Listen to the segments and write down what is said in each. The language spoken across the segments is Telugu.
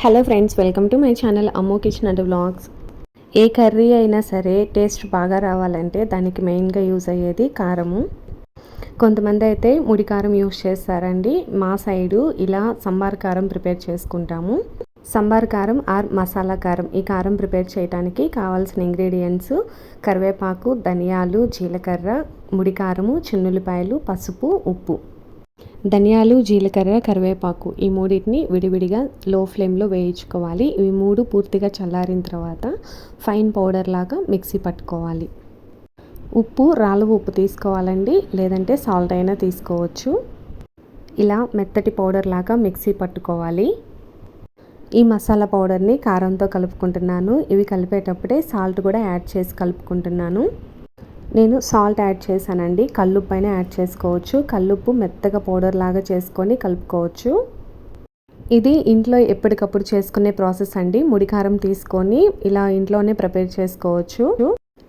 Hello friends welcome to my channel Ammo kitchen and vlogs A curry అయినా సరే టేస్ట్ బాగా రావాలంటే దానికి మెయిన్గా యూజ్ అయ్యేది కారము. కొంతమంది అయితే ముడి కారం యూజ్ చేస్తారండి. మా సైడు ఇలా సంబార్ కారం ప్రిపేర్ చేసుకుంటాము. సంబార్ కారం ఆర్ మసాలా కారం ఈ కారం ప్రిపేర్ చేయడానికి కావాల్సిన ఇంగ్రీడియంట్స్ కరివేపాకు ధనియాలు జీలకర్ర ముడి కారము చిన్నులపాయలు పసుపు ఉప్పు. ధనియాలు జీలకర్ర కరివేపాకు ఈ మూడింటిని విడివిడిగా లో ఫ్లేమ్లో వేయించుకోవాలి. ఇవి మూడు పూర్తిగా చల్లారిన తర్వాత ఫైన్ పౌడర్ లాగా మిక్సీ పట్టుకోవాలి. ఉప్పు రాళ్ళ ఉప్పు తీసుకోవాలండి. లేదంటే సాల్ట్ అయినా తీసుకోవచ్చు. ఇలా మెత్తటి పౌడర్ లాగా మిక్సీ పట్టుకోవాలి. ఈ మసాలా పౌడర్ని కారంతో కలుపుకుంటున్నాను. ఇవి కలిపేటప్పుడే సాల్ట్ కూడా యాడ్ చేసి కలుపుకుంటున్నాను. నేను సాల్ట్ యాడ్ చేశానండి. కల్లుప్పు పైన యాడ్ చేసుకోవచ్చు. కల్లుప్పు మెత్తగా పౌడర్ లాగా చేసుకొని కలుపుకోవచ్చు. ఇది ఇంట్లో ఎప్పటికప్పుడు చేసుకునే ప్రాసెస్ అండి. ముడికారం తీసుకొని ఇలా ఇంట్లోనే ప్రిపేర్ చేసుకోవచ్చు.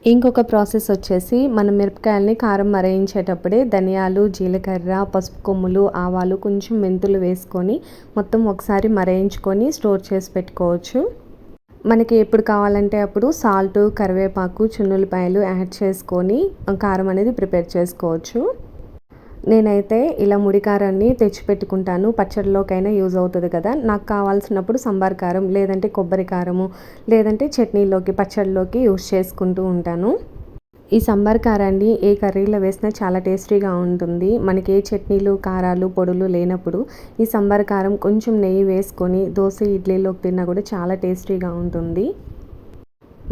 ఇంకొక ప్రాసెస్ వచ్చేసి మనం మిరపకాయలని కారం మరేయించేటప్పుడే ధనియాలు జీలకర్ర పసుపు కొమ్ములు ఆవాలు కొంచెం మెంతులు వేసుకొని మొత్తం ఒకసారి మరేయించుకొని స్టోర్ చేసి పెట్టుకోవచ్చు. మనకి ఎప్పుడు కావాలంటే అప్పుడు సాల్ట్ కరివేపాకు చున్నులపాయలు యాడ్ చేసుకొని కారం అనేది ప్రిపేర్ చేసుకోవచ్చు. నేనైతే ఇలా ముడి కారాన్ని తెచ్చిపెట్టుకుంటాను పచ్చడిలోకైనా యూజ్ అవుతుంది కదా. నాకు కావాల్సినప్పుడు సంబార్ కారం లేదంటే కొబ్బరి కారము లేదంటే చట్నీలోకి పచ్చడిలోకి యూజ్ చేసుకుంటూ ఉంటాను. ఈ సంబార్ కారాన్ని ఏ కర్రీలో వేసినా చాలా టేస్టీగా ఉంటుంది. మనకి ఏ చట్నీలు కారాలు పొడులు లేనప్పుడు ఈ సంబార్ కారం కొంచెం నెయ్యి వేసుకొని దోశ ఇడ్లీలోకి తిన్నా కూడా చాలా టేస్టీగా ఉంటుంది.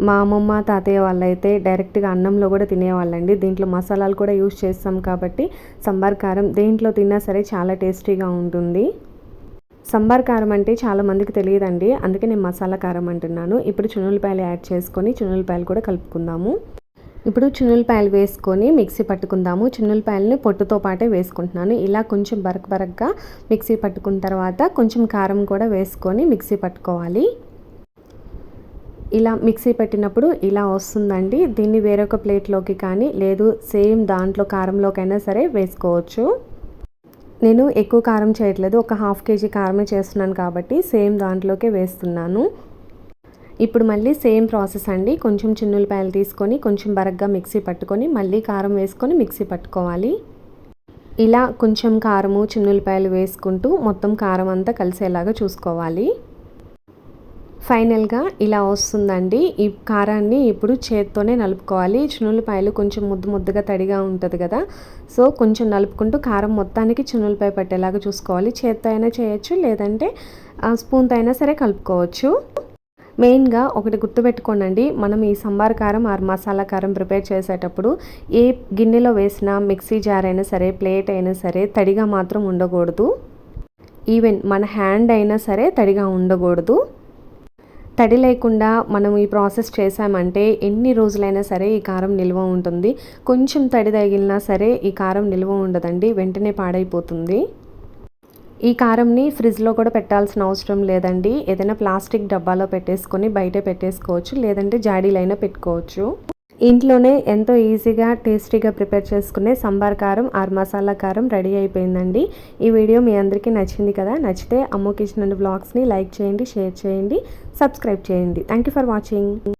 మా అమ్మమ్మ తాతయ్య వాళ్ళైతే డైరెక్ట్గా అన్నంలో కూడా తినేవాళ్ళండి. దీంట్లో మసాలాలు కూడా యూజ్ చేస్తాం కాబట్టి సంబార్ కారం దేంట్లో తిన్నా సరే చాలా టేస్టీగా ఉంటుంది. సంబార్ కారం అంటే చాలామందికి తెలియదండి. అందుకే నేను మసాలా కారం అంటున్నాను. ఇప్పుడు చున్నులపాయలు యాడ్ చేసుకొని చున్నులపాయలు కూడా కలుపుకుందాము. ఇప్పుడు చున్నులపాయలు వేసుకొని మిక్సీ పట్టుకుందాము. చున్నులపాయలని పొట్టుతో పాటే వేసుకుంటున్నాను. ఇలా కొంచెం బరక్ బరక్గా మిక్సీ పట్టుకున్న తర్వాత కొంచెం కారం కూడా వేసుకొని మిక్సీ పట్టుకోవాలి. ఇలా మిక్సీ పెట్టినప్పుడు ఇలా వస్తుందండి. దీన్ని వేరొక ప్లేట్లోకి కానీ లేదు సేమ్ దాంట్లో కారంలోకైనా సరే వేసుకోవచ్చు. నేను ఎక్కువ కారం చేయట్లేదు. ఒక హాఫ్ కేజీ కారమే చేస్తున్నాను కాబట్టి సేమ్ దాంట్లోకే వేస్తున్నాను. ఇప్పుడు మళ్ళీ సేమ్ ప్రాసెస్ అండి. కొంచెం చిన్నులపాయలు తీసుకొని కొంచెం బరగ్గా మిక్సీ పట్టుకొని మళ్ళీ కారం వేసుకొని మిక్సీ పట్టుకోవాలి. ఇలా కొంచెం కారము చిన్నులపాయలు వేసుకుంటూ మొత్తం కారం అంతా కలిసేలాగా చూసుకోవాలి. ఫైనల్గా ఇలా వస్తుందండి. ఈ కారాన్ని ఇప్పుడు చేత్తోనే నలుపుకోవాలి. చిన్నులపాయలు కొంచెం ముద్దు ముద్దుగా తడిగా ఉంటుంది కదా. సో కొంచెం నలుపుకుంటూ కారం మొత్తానికి చిన్నులపాయ పట్టేలాగా చూసుకోవాలి. చేత్తో అయినా చేయొచ్చు లేదంటే స్పూన్తో అయినా సరే కలుపుకోవచ్చు. మెయిన్గా ఒకటి గుర్తుపెట్టుకోనండి. మనం ఈ సంబార్ కారం ఆర్ మసాలా కారం ప్రిపేర్ చేసేటప్పుడు ఏ గిన్నెలో వేసినా మిక్సీ జార్ అయినా సరే ప్లేట్ అయినా సరే తడిగా మాత్రం ఉండకూడదు. ఈవెన్ మన హ్యాండ్ అయినా సరే తడిగా ఉండకూడదు. తడి లేకుండా మనం ఈ ప్రాసెస్ చేసామంటే ఎన్ని రోజులైనా సరే ఈ కారం నిల్వ ఉంటుంది. కొంచెం తడి తగిలినా సరే ఈ కారం నిల్వ ఉండదండి. వెంటనే పాడైపోతుంది. ఈ కారంని ఫ్రిడ్జ్లో కూడా పెట్టాల్సిన అవసరం లేదండి. ఏదైనా ప్లాస్టిక్ డబ్బాలో పెట్టేసుకొని బయటే పెట్టేసుకోవచ్చు లేదంటే జాడీలైనా పెట్టుకోవచ్చు. ఇంట్లోనే ఎంతో ఈజీగా టేస్టీగా ప్రిపేర్ చేసుకునే సంబార్ కారం ఆర్ మసాలా కారం రెడీ అయిపోయిందండి. ఈ వీడియో మీ అందరికీ నచ్చింది కదా? నచ్చితే అమ్మో కిచెన్ అండ్ బ్లాగ్స్ని లైక్ చేయండి షేర్ చేయండి సబ్స్క్రైబ్ చేయండి. Thank you for watching.